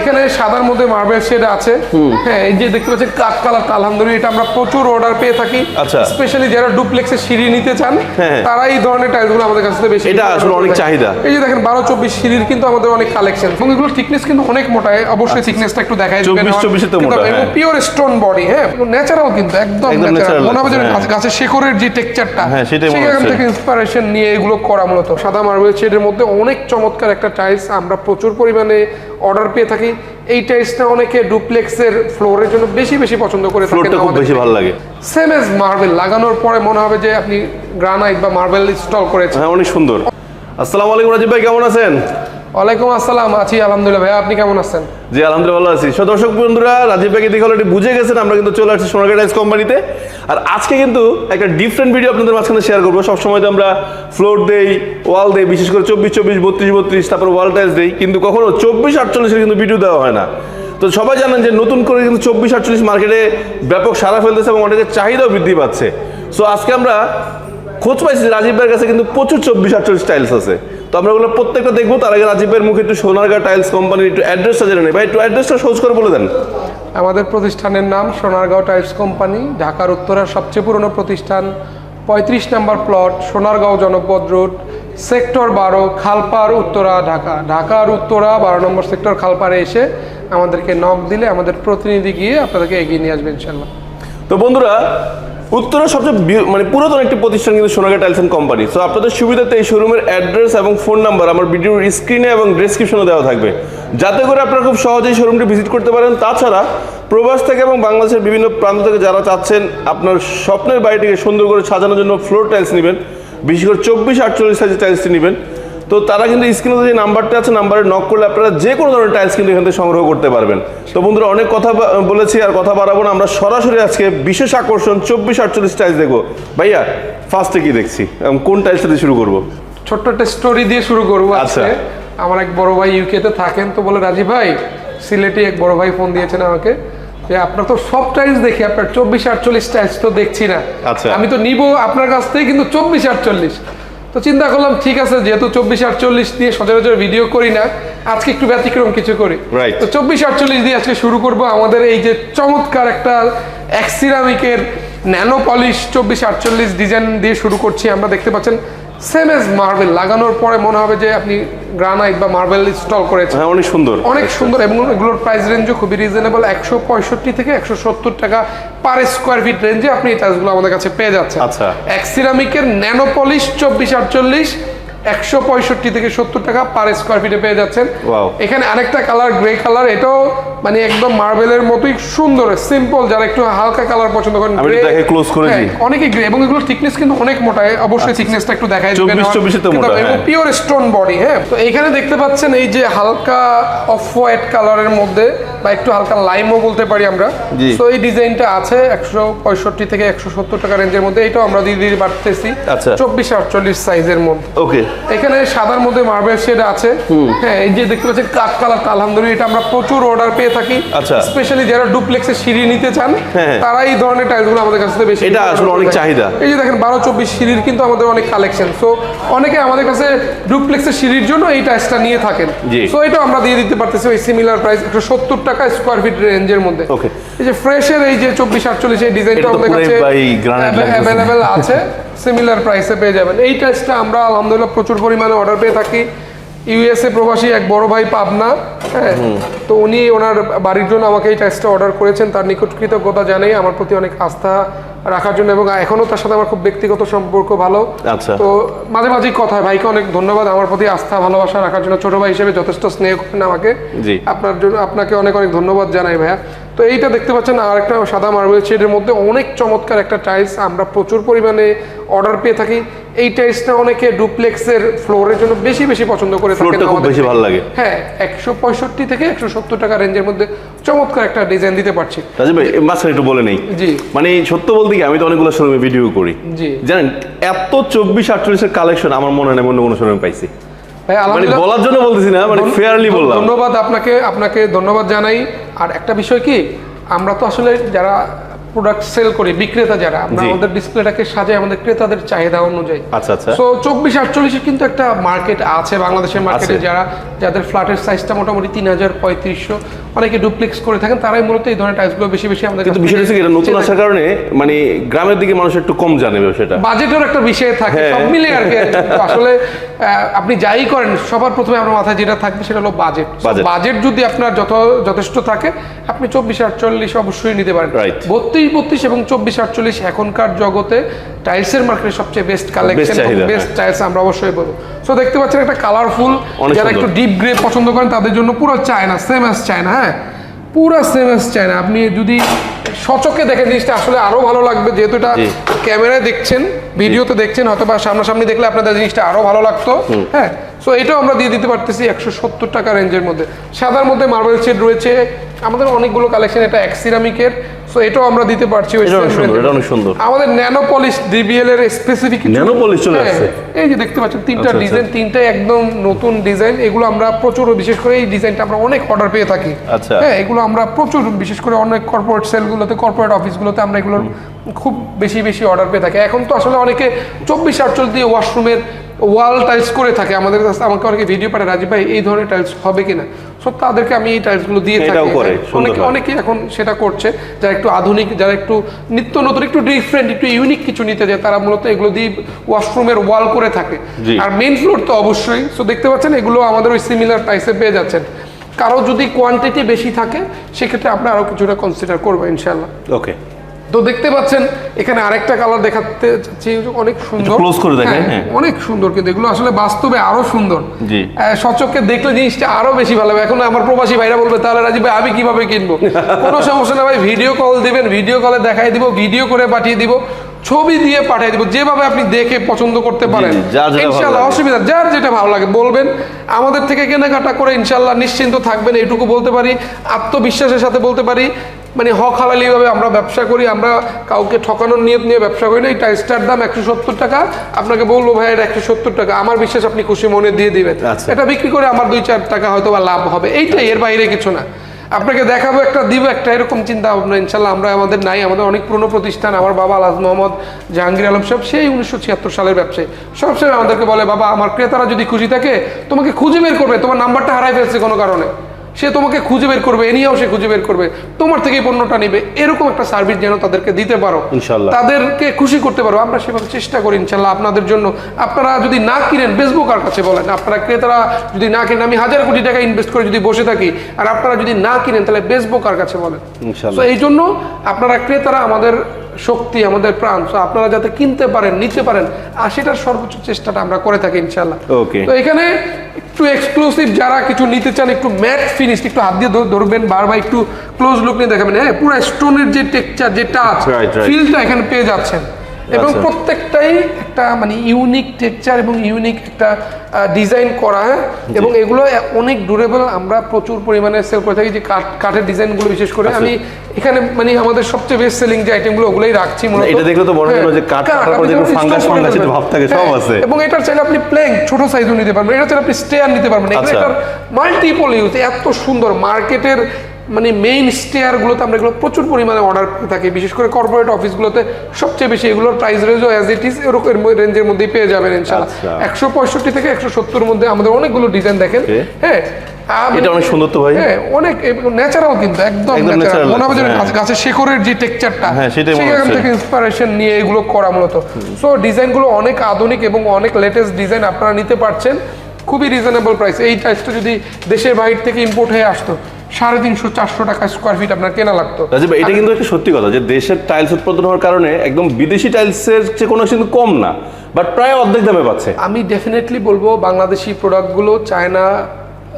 এখানে সাদার মধ্যে মার্বেল শেড আছে। হ্যাঁ এই যে দেখতে পাচ্ছেন কাঠ কালারটা আলহামদুলিল্লাহ এটা আমরা প্রচুর অর্ডার পেয়ে থাকি। আচ্ছা। স্পেশালি যারা ডুপ্লেক্সের সিঁড়ি নিতে চান হ্যাঁ। তারা এই ধরনের টাইলসগুলো আমাদের কাছ বেশি এটা আসলে অনেক চাহিদা। এই যে দেখেন বারো চব্বিশ সিঁড়ির কিন্তু আমাদের অনেক কালেকশন এবং এগুলো থিকনেস কিন্তু অনেক মোটা অবশ্যই থিকনেসটা একটু দেখাই 24 24 তো মোটা, হ্যাঁ। পিওর স্টোন বডি হ্যাঁ। ন্যাচারাল কিন্তু একদম ন্যাচারাল মনে হবে হ্যাঁ। গাছের শেকড়ের যে টেক্সচারটা হ্যাঁ, সেটাই সেখান থেকে ইন্সপিরেশন নিয়ে এগুলো করা মূলত। সাদা মার্বেল শেডের মধ্যে অনেক চমৎকার একটা টাইলস আমরা প্রচুর পরিমাণে অর্ডার পেয়ে থাকি। এই টাইসটা অনেকে ডুপ্লেক্সের ফ্লোরের জন্য বেশি বেশি পছন্দ করে থাকেন খুব বেশি ভালো লাগে। সেম এজ মার্বেল লাগানোর পরে মনে হবে যে আপনি গ্রানাইট বা মার্বেল ইনস্টল করেছেন। হ্যাঁ অনেক সুন্দর। আসসালামু আলাইকুম রাজীব ভাই কেমন আছেন? ওয়ালাইকুম আসসালাম, আছি আলহামদুলিল্লাহ। ভাইয়া, আপনি কেমন আছেন? জি, আলহামদুলিল্লাহ আছি। সো দর্শক বন্ধুরা, রাজীব ভাইকে দেখে অলরেডি বুঝে গেছেন, আমরা কিন্তু চলে আসছি সোনারগা টাইলস কোম্পানিতে আর আজকে কিন্তু একটা ডিফারেন্ট ভিডিও আপনাদের মাঝখানে শেয়ার করব। সবসময় তো আমরা ফ্লোর দেই ওয়াল দেই, বিশেষ করে চব্বিশ চব্বিশ, বত্রিশ বত্রিশ, তারপর ওয়াল টাইলস দেই। কিন্তু কখনো চব্বিশ, আটচল্লিশের কিন্তু ভিডিও দেওয়া হয় না। তো সবাই জানেন যে নতুন করে কিন্তু চব্বিশ, আটচল্লিশ মার্কেটে ব্যাপক সারা ফেলতেছে এবং অনেকের চাহিদাও বৃদ্ধি পাচ্ছে। সো আজকে আমরা খোঁজ পাইছি রাজীব ভাইয়ের কাছে কিন্তু প্রচুর চব্বিশ, আটচল্লিশ টাইলস আছে। তো আমরা ওগুলো প্রত্যেকটা দেখব তার আগে রাজীব ভাইয়ের মুখে একটু সোনারগা টাইলস কোম্পানির একটু অ্যাড্রেসটা জেনে নেই। ভাই একটু অ্যাড্রেসটা সহজ করে বলে দেন। আমাদের প্রতিষ্ঠানের নাম সোনারগাঁও টাইলস কোম্পানি ঢাকার উত্তরার সবচেয়ে পুরনো প্রতিষ্ঠান পঁয়ত্রিশ নম্বর প্লট সোনারগাঁও জনপদ রোড সেক্টর বারো খালপাড় উত্তরা ঢাকা। ঢাকার উত্তরা বারো নম্বর সেক্টর খালপাড়ে এসে আমাদেরকে নক দিলে আমাদের প্রতিনিধি গিয়ে আপনাদেরকে এগিয়ে নিয়ে আসবে ইনশাল্লাহ তো বন্ধুরা উত্তরের সবচেয়ে মানে পুরাতন একটি প্রতিষ্ঠান কিন্তু Sonaga tiles and company. So আপনাদের সুবিধাতে এই শোরুমের অ্যাড্রেস এবং ফোন নাম্বার আমার ভিডিওর স্ক্রিনে এবং ডেসক্রিপশনে দেওয়া থাকবে। যাতে করে আপনারা খুব সহজেই শোরুমটি ভিজিট করতে পারেন। তাছাড়া, প্রবাস থেকে এবং বাংলাদেশের বিভিন্ন প্রান্ত থেকে যারা চাচ্ছেন আপনার স্বপ্নের বাড়িটিকে সুন্দর করে সাজানোর জন্য ফ্লোর টাইলস নেবেন, বিশেষ করে চব্বিশ আটচল্লিশ সাইজের টাইলসটি নেবেন তো তারা কিন্তু স্ক্রিনে যে নাম্বারটা আছে নাম্বারে নক করলে আপনারা যে কোনো ধরনের টাইলস কিন্তু এখান থেকে সংগ্রহ করতে পারবেন। তো বন্ধুরা অনেক কথা বলেছি আর কথা বাড়াবো না। আমরা সরাসরি আজকে বিশেষ আকর্ষণ চব্বিশ আটচল্লিশ টাইলস দেখব। ভাইয়া ফার্স্টে কি দেখছি? কোন টাইলসটা দিয়ে শুরু করব? ছোট্ট একটা স্টোরি দিয়ে শুরু করব আচ্ছা। আমার এক বড় ভাই ইউকেতে থাকেন তো বলে রাজীব ভাই সিলেটে এক বড় ভাই ফোন দিয়েছেন আমাকে যে আপনার তো সব টাইলস দেখি আপনার চব্বিশ আটচল্লিশ টাইলস তো দেখছি না। আচ্ছা। আমি তো নিব আপনার কাছ থেকে কিন্তু চব্বিশ আটচল্লিশ। তো চিন্তা করলাম ঠিক আছে যেহেতু চব্বিশ আটচল্লিশ দিয়ে সচরাচর ভিডিও করি না আজকে একটু ব্যতিক্রম কিছু করি. তো চব্বিশ আটচল্লিশ দিয়ে আজকে শুরু করব আমাদের এই যে চমৎকার একটা এক্সিরামিকের ন্যানো পলিশ চব্বিশ আটচল্লিশ ডিজাইন দিয়ে শুরু করছি আমরা দেখতে পাচ্ছেন সেম এজ মার্বেল লাগানোর পরে মনে হবে যে আপনি গ্রানাইট বা মার্বেল ইনস্টল করেছেন। হ্যাঁ অনেক সুন্দর। অনেক সুন্দর এবং এগুলোর প্রাইস রেঞ্জও খুবই রিজনেবল একশো পঁয়ষট্টি থেকে একশো সত্তর টাকা পার স্কোয়ার ফিট রেঞ্জে আপনি এই টাইলসগুলো আমাদের কাছে পেয়ে যাচ্ছেন। আচ্ছা। এক্সিরামিকের ন্যানো পলিশ চব্বিশ আটচল্লিশ একশো পঁয়ষট্টি থেকে সত্তর টাকা পার স্কোয়ার ফিটে পেয়ে যাচ্ছেন. এখানে আরেকটা কালার গ্রে কালার এটাও মানে একদম মার্বেলের মতোই সুন্দর সিম্পল যারা একটু হালকা কালার পছন্দ করেন আমি দেখে close করে হ্যাঁ, দিই। অনেকে গ্রে এবং এগুলোর থিকনেস কিন্তু অনেক মোটা অবশ্যই থিকনেসটা একটু দেখাই 24 24 তো মোটা, হ্যাঁ। পিওর স্টোন বডি হ্যাঁ তো এইখানে দেখতে পাচ্ছেন এই যে হালকা অফ হোয়াইট কালারের মধ্যে বা একটু হালকা লাইমও বলতে পারি আমরা। তো এই ডিজাইনটা আছে একশো পঁয়ষট্টি থেকে একশো সত্তর টাকা রেঞ্জের মধ্যে এটাও আমরা দিয়ে বাড়তেছি আচ্ছা। চব্বিশ আটচল্লিশ সাইজের মধ্যে ওকে এখানে সাদার মধ্যে মার্বেল শেড আছে। হ্যাঁ এই যে দেখতে পাচ্ছেন কাঠ কালারটা আলহামদুলিল্লাহ এটা আমরা প্রচুর অর্ডার পেয়ে থাকি। আচ্ছা। স্পেশালি যারা ডুপ্লেক্সের সিঁড়ি নিতে চান হ্যাঁ। তারা এই ধরনের টাইলসগুলো আমাদের কাছে বেশি এটা আসলে অনেক চাহিদা। এই যে দেখেন বারো চব্বিশ সিঁড়ির কিন্তু আমাদের অনেক কালেকশন সো অনেকে আমাদের কাছে ডুপ্লেক্সের সিঁড়ির জন্য এই টাইলসটা নিয়ে থাকেন। সো এটা আমরা দিয়ে দিতে পারতেছি ওই সিমিলার প্রাইস একশো সত্তর টাকা স্কোয়ার ফিট রেঞ্জের মধ্যে. এই যে ফ্রেশের এই যে চব্বিশ আটচল্লিশ এই ডিজাইনটা আমাদের কাছে অ্যাভেলেবেল আছে। সিমিলার প্রাইসে পেয়ে যাবেন। এই টাইসটা আমরা আলহামদুলিল্লাহ প্রচুর পরিমাণে অর্ডার পেয়ে থাকি। ইউএসএ প্রবাসী এক বড় ভাই পাবনা হ্যাঁ? তো উনি ওনার বাড়ির জন্য আমাকে এই টাইসটা অর্ডার করেছেন। তার নিকট কৃতজ্ঞতা জানাই আমার প্রতি অনেক আস্থা রাখার জন্য এবং এখনও তার সাথে আমার খুব ব্যক্তিগত সম্পর্ক ভালো। আচ্ছা। তো মাঝে মাঝেই কথা ভাইকে অনেক ধন্যবাদ। আমার প্রতি আস্থা ভালোবাসা রাখার জন্য ছোট ভাই হিসেবে যথেষ্ট স্নেহ করেন আমাকে। আপনার জন্য আপনাকে অনেক অনেক ধন্যবাদ জানাই ভাইয়া। তো এইটা দেখতে পাচ্ছেন আর একটা সাদা মার্বেল শেডের মধ্যে অনেক চমৎকার একটা টাইলস আমরা প্রচুর পরিমাণে অর্ডার পেয়ে থাকি। এই টাইলসটা অনেকে ডুপ্লেক্সের ফ্লোরের জন্য বেশি বেশি পছন্দ করে থাকেন। খুব বেশি থেকে। ভালো লাগে। হ্যাঁ একশো পঁয়ষট্টি থেকে একশো সত্তর টাকা রেঞ্জের মধ্যে চমৎকার একটা ডিজাইন দিতে পারছি। রাজীব ভাই মাঝখানে একটু বলে নেই। জি। মানে সত্য বলতে কি আমি তো অনেকগুলো শোরুমে ভিডিও করি। জি। জানেন এত চব্বিশ আটচল্লিশের কালেকশন আমার মনে হয় না অন্য কোনো শোরুমে পাইছি। মানে বলার জন্য বলতেছি না মানে ফেয়ারলি বললাম। ধন্যবাদ আপনাকে আপনাকে ধন্যবাদ জানাই। আর একটা বিষয় কি আমরা তো আসলে যারা প্রোডাক্ট সেল করি বিক্রেতা যারা আমরা আমাদের ডিসপ্লেটাকে সাজাই আমাদের ক্রেতাদের চাহিদা অনুযায়ী। আচ্ছা আচ্ছা। সো চব্বিশ আটচল্লিশে কিন্তু একটা মার্কেট আছে বাংলাদেশের মার্কেটে যারা যাদের ফ্ল্যাটের সাইজটা মোটামুটি তিন হাজার পঁয়ত্রিশশো অনেকে ডুপ্লেক্স করে থাকেন তারাই মূলত এই ধরনের টাইলসগুলো বেশি বেশি আমাদের কিন্তু বিষয়টা হচ্ছে এটা নতুন আসার কারণে মানে গ্রামের দিকে মানুষ একটু কম জানে সেটা বাজেটের একটা বিষয় থাকে হ্যাঁ। সব মিলে আর কি আসলে আপনি যাই করেন সবার প্রথমে আপনার মাথায় যেটা থাকবে সেটা হলো বাজেট বাজেট যদি আপনার যত যথেষ্ট থাকে আপনি চব্বিশ আটচল্লিশ অবশ্যই নিতে পারেন। Right। বত্রিশ বত্রিশ এবং চব্বিশ আটচল্লিশ এখনকার জগতে টাইলসের মার্কেটে সবচেয়ে বেস্ট কালেকশন বেস্ট টাইলস আমরা অবশ্যই বলব। সো দেখতে পাচ্ছেন একটা কালারফুল যারা একটু ডিপ গ্রে পছন্দ করেন তাদের জন্য পুরো চায়না সেম অ্যাজ চায়না হ্যাঁ? পুরো সেম অ্যাজ চায়না আপনি যদি সচকে দেখেন জিনিসটা আসলে আরও ভালো লাগবে। যেহেতু এটা ক্যামেরায় দেখছেন ভিডিওতে দেখছেন হয়তো বা সামনাসামনি দেখলে আপনাদের জিনিসটা আরও ভালো লাগতো হ্যাঁ? সো এটাও আমরা দিয়ে দিতে পারতেছি একশো সত্তর টাকা রেঞ্জের মধ্যে। সাদার মধ্যে মার্বেল শেড রয়েছে আমাদের অনেকগুলো কালেকশন এটা এক সিরামিকের সো এটাও আমরা দিতে পারছি এটা অনেক সুন্দর এটা অনেক সুন্দর আমাদের nano polish D B L এর স্পেসিফিক Nano polish চলে আসছে? এই যে দেখতে পাচ্ছেন তিনটা আচ্ছা, আচ্ছা। ডিজাইন তিনটাই একদম নতুন ডিজাইন এগুলো আমরা প্রচুর বিশেষ করে এই ডিজাইনটা আমরা অনেক অর্ডার পেয়ে থাকি আচ্ছা। হ্যাঁ এগুলো আমরা প্রচুর বিশেষ করে অনেক কর্পোরেট সেলগুলোতে কর্পোরেট অফিসগুলোতে আমরা এগুলোর খুব বেশি বেশি অর্ডার পেয়ে থাকি এখন তো আসলে অনেকে চব্বিশ আটচল্লিশ দিয়ে ওয়াশরুমের ওয়াল টাইলস করে থাকে। আমাদের কাছে আমাকে অনেকে ভিডিও পাঠায় রাজীব ভাই এই ধরনের টাইলস হবে কিনা? সো তাদেরকে আমি এই টাইলসগুলো দিয়ে থাকি। হ্যাঁ, অনেকে অনেকেই এখন সেটা করছে। যারা একটু আধুনিক যারা একটু নিত্য নতুন একটু ডিফারেন্ট একটু ইউনিক কিছু নিতে যায় তারা মূলত এগুলো দিয়ে ওয়াশরুমের ওয়াল করে থাকে। আর মেইন ফ্লোর তো অবশ্যই। সো দেখতে পাচ্ছেন এগুলো আমাদের ওই সিমিলার প্রাইসে পেয়ে যাচ্ছেন। কারও যদি কোয়ান্টিটি বেশি থাকে সেক্ষেত্রে আমরা আরও কিছুটা কনসিডার করব ইনশাল্লাহ ওকে তো দেখতে পাচ্ছেন এখানে আরেকটা কালার দেখাতে চাচ্ছি অনেক সুন্দর। close করে দেখান, হ্যাঁ। অনেক সুন্দর কিন্তু এগুলো আসলে বাস্তবে আরও সুন্দর। জি। আহ, দেখলে জিনিসটা আরও বেশি ভালো হবে এখন আমার প্রবাসী ভাইরা বলবে তাহলে রাজীব ভাই আমি কীভাবে কিনবো? কোনো সমস্যা না ভাই ভিডিও কল দিবেন ভিডিও কলে দেখাই দিব ভিডিও করে পাঠিয়ে দিব ছবি দিয়ে পাঠিয়ে দিব যেভাবে আপনি দেখে পছন্দ করতে পারেন। ইনশাল্লাহ অসুবিধা যার যেটা ভালো লাগে বলবেন। আমাদের থেকে কেনাকাটা করে ইনশাল্লাহ নিশ্চিন্ত থাকবেন এইটুকু বলতে পারি আত্মবিশ্বাসের সাথে বলতে পারি। মানে হক হালালি ভাবে আমরা ব্যবসা করি আমরা কাউকে ঠকানোর নিয়ত নিয়ে ব্যবসা করি না এই টাইলসটার দাম একশো সত্তর টাকা আপনাকে বলব ভাই এটা একশো সত্তর টাকা আমার বিশ্বাস আপনি খুশি মনে দিয়ে দিবেন। আচ্ছা। এটা বিক্রি করে আমার দুই চার টাকা হয়তো বা লাভ হবে এইটাই এর বাইরে কিছু না। আপনাকে দেখাবো একটা দিব একটা এরকম চিন্তা ভাবনা ইনশাল্লাহ আমরা আমাদের নাই আমাদের অনেক পুরনো প্রতিষ্ঠান আমার বাবা আলাজ মোহাম্মদ জাহাঙ্গীর আলম সব সেই উনিশশো ছিয়াত্তর সালের ব্যবসায়ী। সবসময় আমাদেরকে বলে বাবা আমার ক্রেতারা যদি খুশি থাকে তোমাকে খুঁজে বের করবে তোমার নাম্বারটা হারাই ফেলছে কোনো কারণে। সে তোমাকে খুঁজে বের করবে এনিয়াও সে খুঁজে বের করবে। তোমার থেকে এই পণ্যটা নিবে। এরকম একটা সার্ভিস যেন তাদেরকে দিতে পারো। তাদেরকে খুশি করতে পারো। আমরা সেভাবে চেষ্টা করি ইনশাল্লাহ আপনাদের জন্য। আপনারা যদি না কিনেন বেচবো কার কাছে বলেন। আপনারা ক্রেতারা যদি না কিনেন আমি হাজার কোটি টাকা ইনভেস্ট করে যদি বসে থাকি আর আপনারা যদি না কিনেন তাহলে বেচবো কার কাছে বলেন। তো এই জন্য আপনারা ক্রেতারা আমাদের শক্তি আমাদের প্রাণ তো আপনারা যাতে কিনতে পারেন নিতে পারেন আর সেটার সর্বোচ্চ চেষ্টাটা আমরা করে থাকি ইনশাল্লাহ. তো এখানে একটু এক্সক্লুসিভ যারা কিছু নিতে চান একটু ম্যাট ফিনিশ একটু হাত দিয়ে ধরবেন বারবার একটু ক্লোজ লুক নিয়ে দেখাবেন হ্যাঁ পুরো স্টোনের যে টেক্সচার যে টাচ. ফিলটা এখানে পেয়ে যাচ্ছেন এবং আচ্ছা। প্রত্যেকটাই একটা মানে ইউনিক টেকচার এবং ইউনিক একটা ডিজাইন করা হ্যাঁ এবং এগুলো অনেক ডুরেবল আমরা প্রচুর পরিমাণে সেল করে থাকি যে কাঠ কাঠের ডিজাইনগুলো বিশেষ করে আচ্ছা। আমি এখানে মানে আমাদের সবচেয়ে বেস্ট সেলিং যে আইটেমগুলো ওগুলোই রাখছি এটা দেখলে তো মনে না হ্যাঁ, যে কাঠ ফাঙ্গাস ফেলবেন। ভাব থাকে, সব হ্যাঁ, আছে। এবং এটার চাইলে আপনি প্লেন ছোট সাইজও নিতে পারবেন এটা চাইলে আপনি স্টেয়ার নিতে পারবেন আচ্ছা। এটার মাল্টিপল ইউজ এত সুন্দর মার্কেটের মানে মেইন স্টেয়ারগুলোতে আমরা এগুলো প্রচুর পরিমাণে অর্ডার থাকি। বিশেষ করে কর্পোরেট অফিসগুলোতে সবচেয়ে বেশি এগুলোর প্রাইস রেঞ্জও অ্যাজ ইট ইজ এরকম রেঞ্জের মধ্যেই পেয়ে যাবেন ইনশাল্লাহ আচ্ছা। একশো পঁয়ষট্টি থেকে একশো সত্তর মধ্যে আমাদের অনেকগুলো ডিজাইন দেখেন। হ্যাঁ এটা অনেক সুন্দর তো ভাই। হ্যাঁ অনেক ন্যাচারাল কিন্তু একদম একদম ন্যাচারাল মনে হবে যেন লাগছে, গাছ- গাছের শেকড়ের যে টেক্সচারটা হ্যাঁ, সেটাই মনে হচ্ছে। থেকে ইন্সপিরেশন নিয়ে এগুলো করা মূলত। সো ডিজাইনগুলো অনেক আধুনিক এবং অনেক লেটেস্ট ডিজাইন আপনারা নিতে পারছেন। খুবই রিজনেবল প্রাইস এই টাইসটা যদি দেশের বাইরে থেকে ইম্পোর্ট হয়ে আসতো সাড়ে তিনশো চারশো টাকা স্কোয়ার ফিট আপনার কেনা লাগতো। রাজীব ভাই, এটা কিন্তু একটা সত্যি কথা যে দেশের টাইলস উৎপাদন হওয়ার কারণে একদম বিদেশি টাইলসের চেয়ে কোনো কিন্তু কম না বাট প্রায় অর্ধেক দামে পাচ্ছে। আমি ডেফিনেটলি বলব বাংলাদেশি প্রোডাক্টগুলো চায়না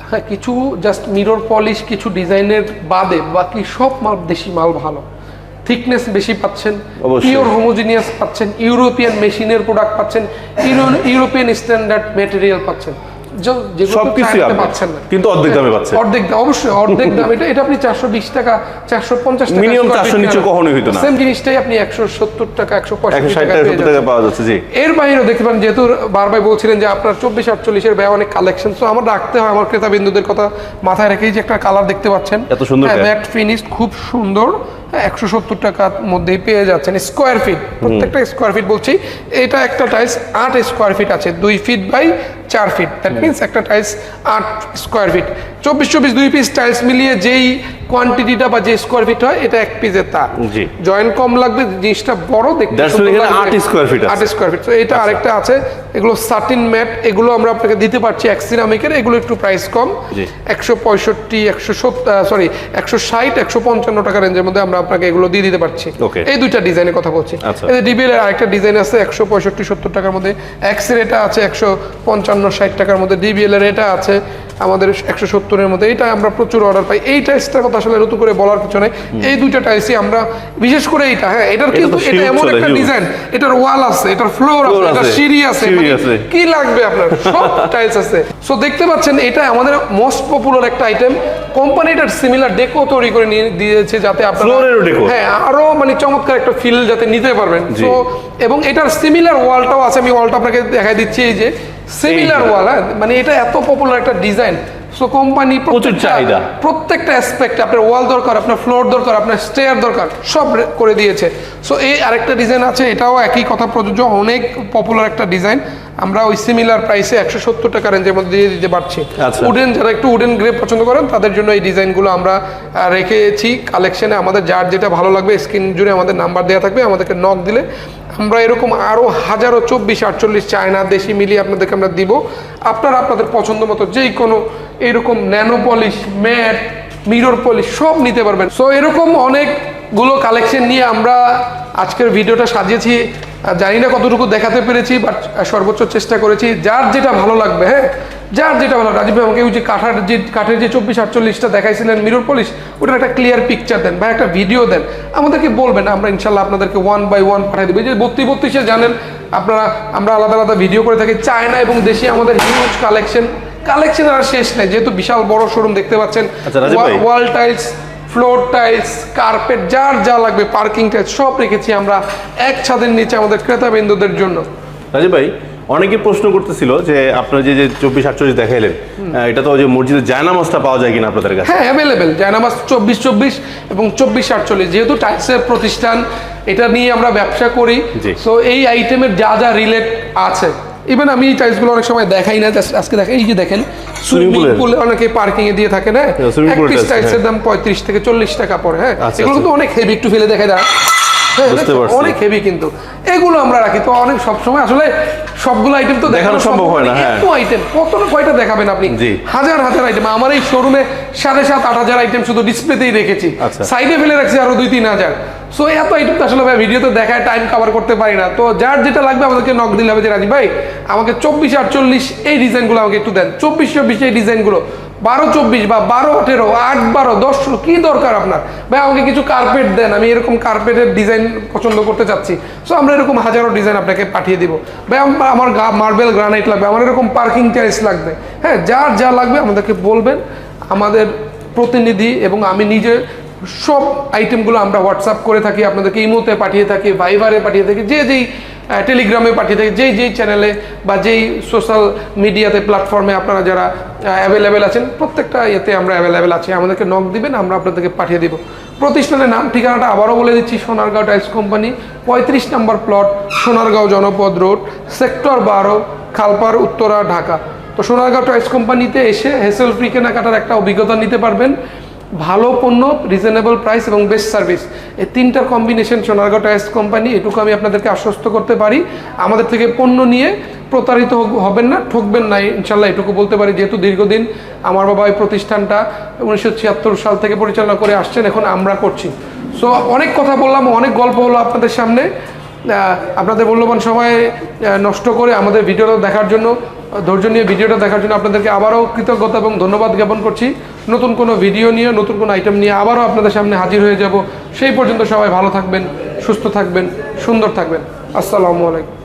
হ্যাঁ কিছু জাস্ট মিরর পলিশ কিছু ডিজাইনের বাদে বাকি সব মাল দেশি মাল ভালো। থিকনেস বেশি পাচ্ছেন। পিওর হোমোজিনিয়াস পাচ্ছেন ইউরোপিয়ান মেশিনের প্রোডাক্ট পাচ্ছেন ইউরোপিয়ান স্ট্যান্ডার্ড মেটেরিয়াল পাচ্ছেন। যে- যেগুলো সবকিছুই চায়নাতে আপনি পাচ্ছেন না। কিন্তু অর্ধেক দামে পাচ্ছে। অর্ধেক দাম অবশ্যই অর্ধেক দাম। এটা এটা আপনি চারশো বিশ টাকা চারশো পঞ্চাশ টাকা Minimum 400 নিচে কখনোই হইতো না। সেম জিনিসটাই আপনি একশো সত্তর টাকা একশো একশো পঁয়ষট্টি ষাট টাকা টাকা পেয়ে সত্তর যাচ্ছেন। টাকা পাওয়া যাচ্ছে জি। এর বাইরেও দেখতে পারেন যেহেতু বারবার বলছিলেন যে আপনার চব্বিশ আটচল্লিশের ব্যয় অনেক কালেকশন তো আমার রাখতে হয় আমার ক্রেতা বিন্দুদের কথা মাথায় রেখেই যে একটা কালার দেখতে পাচ্ছেন। এত সুন্দর হ্যাঁ ম্যাট ফিনিশ খুব সুন্দর একশো সত্তর টাকার মধ্যেই পেয়ে যাচ্ছেন। স্কোয়ার ফিট প্রত্যেকটা স্কোয়ার ফিট বলছি। এটা একটা টাইলস আট স্কোয়ার ফিট আছে দুই ফিট বাই চার ফিট দ্যাট মিনস একটা টাইলস আট স্কোয়ার ফিট চব্বিশ চব্বিশ দুই পিস টাইলস মিলিয়ে যেই কোয়ান্টিটিটা বা যে স্কোয়ার ফিট হয় এটা এক পিসের তা। জয়েন্ট কম লাগবে জিনিসটা বড় দেখতে আট feet আছে। আট স্কোয়ার ফিট তো এটা আরেকটা আছে। এগুলো সাটিন ম্যাট এগুলো আমরা আপনাকে দিতে পারছি এক সিরামিকের এগুলো একটু প্রাইস কম। জি। একশো পঁয়ষট্টি একশো সরি একশো ষাট একশো পঞ্চান্ন টাকা রেঞ্জের মধ্যে আমরা আপনাকে এগুলো দিয়ে দিতে পারছি. এই দুইটা ডিজাইনের কথা বলছি। আচ্ছা। ডিবিএল এর আরেকটা ডিজাইন আছে একশো পঁয়ষট্টি সত্তর টাকার মধ্যে। এক্সের এটা আছে একশো পঞ্চান্ন ষাট টাকার মধ্যে ডিবিএল এর এটা আছে আমাদের একশো সত্তরের মধ্যে এইটা আমরা প্রচুর অর্ডার পাই। এই টাইলসটার কথা আসলে নতুন করে বলার কিছু নেই। এই দুইটা টাইলসই আমরা বিশেষ করে এইটা হ্যাঁ এটার কিন্তু এটা এমন একটা। ডিজাইন এটার ওয়াল আছে এটার ফ্লোর আছে এটার সিঁড়ি আছে মানে আছে। কি লাগবে আপনার? সব টাইলস আছে। সো দেখতে পাচ্ছেন এটা আমাদের মোস্ট পপুলার একটা আইটেম কোম্পানিটার সিমিলার ডেকো তৈরি করে নিয়ে দিয়েছে যাতে আপনারা হ্যাঁ আরও মানে চমৎকার একটা ফিল যাতে নিতে পারবেন। তো এবং এটার সিমিলার ওয়ালটাও আছে আমি ওয়ালটা আপনাকে দেখাই দিচ্ছি এই যে সিমিলার ওয়াল মানে এটা এত পপুলার একটা ডিজাইন সো কোম্পানি প্রচুর চাহিদা। প্রত্যেকটা অ্যাসপেক্ট আপনার ওয়াল দরকার আপনার ফ্লোর দরকার আপনার স্টেয়ার দরকার সব করে দিয়েছে। সো এই আরেকটা ডিজাইন আছে এটাও একই কথা প্রযোজ্য অনেক পপুলার একটা ডিজাইন আমরা ওই সিমিলার প্রাইসে একশো সত্তর টাকা রেঞ্জের মধ্যে দিয়ে দিতে পারছি। আচ্ছা। উডেন যারা একটু উডেন গ্রেপ পছন্দ করেন তাদের জন্য এই ডিজাইনগুলো আমরা রেখেছি। কালেকশনে আমাদের যার যেটা ভালো লাগবে স্ক্রিন জুড়ে আমাদের নাম্বার দেওয়া থাকবে আমাদেরকে নক দিলে আমরা এরকম আরও হাজারো চব্বিশ আটচল্লিশ চায়না দেশি মিলিয়ে আপনাদেরকে আমরা দিব। আপনারা আপনাদের পছন্দ মতো যেই কোনো এরকম nano polish matt mirror polish সব নিতে পারবেন। সো এরকম অনেকগুলো কালেকশন নিয়ে আমরা আজকের ভিডিওটা সাজিয়েছি। জানি না কতটুকু দেখাতে পেরেছি বাট সর্বোচ্চ চেষ্টা করেছি। যার যেটা ভালো লাগবে হ্যাঁ? যার যেটা ভালো রাজীব ভাই আমাকে ওই যে কাঠার যে কাঠের যে চব্বিশ আটচল্লিশটা দেখাইছিলেন মিরর পলিশ ওটার একটা ক্লিয়ার পিকচার দেন বা একটা ভিডিও দেন। আমাদেরকে বলবেন আমরা ইনশাল্লাহ আপনাদেরকে ওয়ান বাই ওয়ান পাঠিয়ে দেবো। যে বত্রিশ বত্রিশে জানেন আপনারা আমরা আলাদা আলাদা ভিডিও করে থাকি। চায়না এবং দেশে আমাদের হিউজ কালেকশন কালেকশন আর শেষ নেই যেহেতু বিশাল বড় শোরুম দেখতে পাচ্ছেন। আচ্ছা, wall tiles floor tiles carpet যার যা লাগবে পার্কিং টাইলস সব রেখেছি আমরা এক ছাদের নিচে আমাদের ক্রেতা বিন্দুদের জন্য। রাজীব ভাই অনেকে প্রশ্ন করতেছিল যে আপনার যে যে চব্বিশ আটচল্লিশ দেখাইলেন এটা তো ওই যে মসজিদের জায়নামাজটা পাওয়া যায় কিনা আপনাদের কাছে? হ্যাঁ অ্যাভেলেবেল জায়নামাজ চব্বিশ চব্বিশ এবং চব্বিশ আটচল্লিশ। যেহেতু টাইলসের প্রতিষ্ঠান এটা নিয়ে আমরা ব্যবসা করি। সো এই আইটেমের যা যা রিলেট আছে ইভেন আমি এই টাইলসগুলো অনেক সময় দেখাই না আজকে দেখেন এই যে দেখেন সুইমিং? পুলে অনেকে পার্কিং এ দিয়ে থাকে না এক পিস টাইলসের হ্যাঁ। দাম পঁয়ত্রিশ থেকে চল্লিশ টাকা পড়ে হ্যাঁ আচ্ছা, এগুলো আচ্ছা। কিন্তু অনেক হেভি একটু ফেলে দেখায় দাঁড়া হ্যাঁ। অনেক হেভি কিন্তু এগুলো আমরা রাখি তো অনেক সবসময় আসলে সবগুলো আইটেম তো দেখানো সম্ভব হয় না, হ্যাঁ। এত আইটেম কত কয়টা দেখাবেন আপনি হাজার হাজার আইটেম আমার এই শোরুমে সাড়ে সাত আট হাজার আইটেম শুধু ডিসপ্লেতেই রেখেছি। আচ্ছা। সাইডে ফেলে রাখছি আরও দুই তিন হাজার। সো এত আইটেম তো আসলে ভাই ভিডিওতে দেখায় টাইম কভার করতে পারি না। তো যার যেটা লাগবে আমাদেরকে নক দিলে হবে যে রাজীব ভাই আমাকে চব্বিশ আটচল্লিশ এই ডিজাইনগুলো আমাকে একটু দেন। চব্বিশ চব্বিশ এই ডিজাইনগুলো বারো চব্বিশ বা বারো আঠেরো আট বারো দশ কি দরকার আপনার? ভাই আমাকে কিছু কার্পেট দেন। আমি এরকম কার্পেটের ডিজাইন পছন্দ করতে চাচ্ছি। সো আমরা এরকম হাজারো ডিজাইন আপনাকে পাঠিয়ে দিব। ভাই আমার মার্বেল গ্রানাইট লাগবে আমার এরকম পার্কিং টাইলস লাগবে। হ্যাঁ যার যা লাগবে আমাদেরকে বলবেন। আমাদের প্রতিনিধি এবং আমি নিজে সব আইটেমগুলো আমরা হোয়াটসঅ্যাপ করে থাকি, আপনাদেরকে ইমোতে পাঠিয়ে থাকি ভাইবারে পাঠিয়ে থাকি, যে যেই টেলিগ্রামে পাঠিয়ে থাকি, যেই যেই চ্যানেলে বা যেই সোশ্যাল মিডিয়াতে প্ল্যাটফর্মে আপনারা যারা অ্যাভেলেবেল আছেন, প্রত্যেকটা ইয়েতে আমরা অ্যাভেলেবেল আছি। আমাদেরকে নক দিবেন, আমরা আপনাদেরকে পাঠিয়ে দিব। প্রতিষ্ঠানের নাম, ঠিকানাটা আবারও বলে দিচ্ছি, সোনারগাঁও টাইলস কোম্পানি, পঁয়ত্রিশ নম্বর প্লট সোনারগাঁও জনপদ রোড সেক্টর বারো, খালপার, উত্তরা, ঢাকা। তো সোনারগাঁও টাইলস কোম্পানিতে এসে হেসেল ফ্রি কেনাকাটার একটা অভিজ্ঞতা নিতে পারবেন। ভালো পণ্য রিজনেবল প্রাইস এবং বেস্ট সার্ভিস এই তিনটার কম্বিনেশন সোনারগাঁও টয়েস কোম্পানি, এটুকু আমি আপনাদেরকে আশ্বস্ত করতে পারি। আমাদের থেকে পণ্য নিয়ে প্রতারিত হবেন না, ঠকবেন না, ইনশাল্লাহ এটুকু বলতে পারি। যেহেতু দীর্ঘদিন আমার বাবা এই প্রতিষ্ঠানটা উনিশশো ছিয়াত্তর সাল থেকে পরিচালনা করে আসছেন, এখন আমরা করছি। সো অনেক কথা বললাম, অনেক গল্প হলো আপনাদের সামনে। আপনাদের মূল্যবান সময় নষ্ট করে আমাদের ভিডিওটা দেখার জন্য, ধৈর্য নিয়ে ভিডিওটা দেখার জন্য আপনাদেরকে আবারও কৃতজ্ঞতা এবং ধন্যবাদ জ্ঞাপন করছি। নতুন কোনো ভিডিও নিয়ে, নতুন কোনো আইটেম নিয়ে আবারও আপনাদের সামনে হাজির হয়ে যাব। সেই পর্যন্ত সবাই ভালো থাকবেন, সুস্থ থাকবেন, সুন্দর থাকবেন। আসসালামু আলাইকুম।